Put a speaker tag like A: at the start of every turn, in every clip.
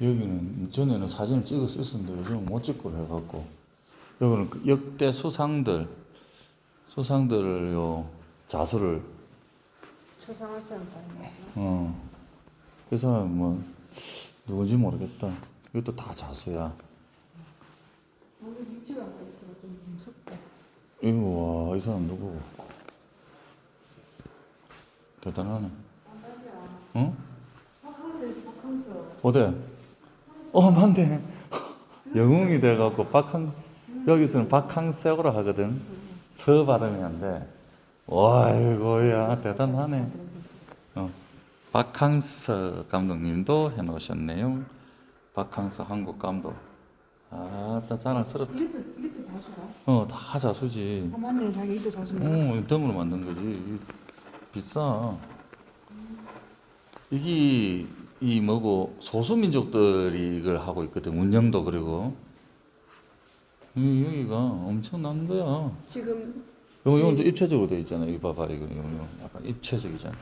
A: 여기는 전에는 사진을 찍어 썼었는데 요즘 못 찍고 해갖고 여기는 그 역대 수상들 수상들을 요 자수를
B: 초상화 센터.
A: 어. 그 사람 뭐 누군지 모르겠다. 이것도 다 자수야. 이거 와, 이 사람 누구고? 대단하네. 응?
B: 바캉스에서 바캉스.
A: 어때? 어, 맞네. 영웅이 돼갖고 박항 여기서는 박항세오라 하거든. 서 발음이 안 돼. 와, 이거야 대단하네. 어. 박항서 감독님도 해놓으셨네요. 박항서 한국 감독. 아, 다 자랑스럽다.
B: 이것도 자수가.
A: 어, 다 자수지.
B: 아 맞네 자기 이것도 자수네.
A: 어, 덤으로 만든 거지. 비싸. 이게 이 뭐고 소수민족들이 이걸 하고 있거든. 운영도 그리고. 이 여기가 엄청난 거야.
B: 지금
A: 이거 이건 또 입체적으로 돼 있잖아. 이거 봐봐 이거 이거. 약간 입체적이잖아.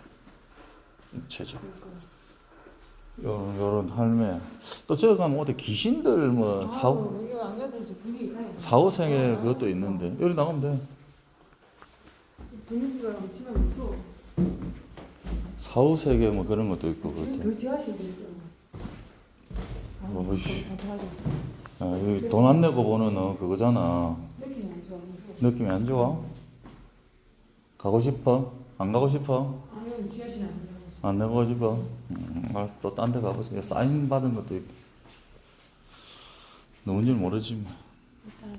A: 입체적. 요런 요런 할매. 또 저기 가면 어디 귀신들 뭐 사후
B: 아우, 이거 안 가도 이제 분위기 이상해.
A: 사후생에 그것도 있는데 여기 나가면 돼.
B: 분위기가 집안 무서워.
A: 사후 세계 뭐 그런 것도 있고 그렇대.
B: 어떡하자.
A: 아, 여기 돈안 내고 보는 어, 그거잖아.
B: 느낌이 안 좋아 무서워.
A: 느낌이 안 좋아? 가고 싶어? 안 가고 싶어?
B: 아니요 지하실
A: 안 내고 싶어? 음, 알았어. 또 딴 데 가보세요. 사인 받은 것도 있고. 누군지 모르지 뭐.
B: 일단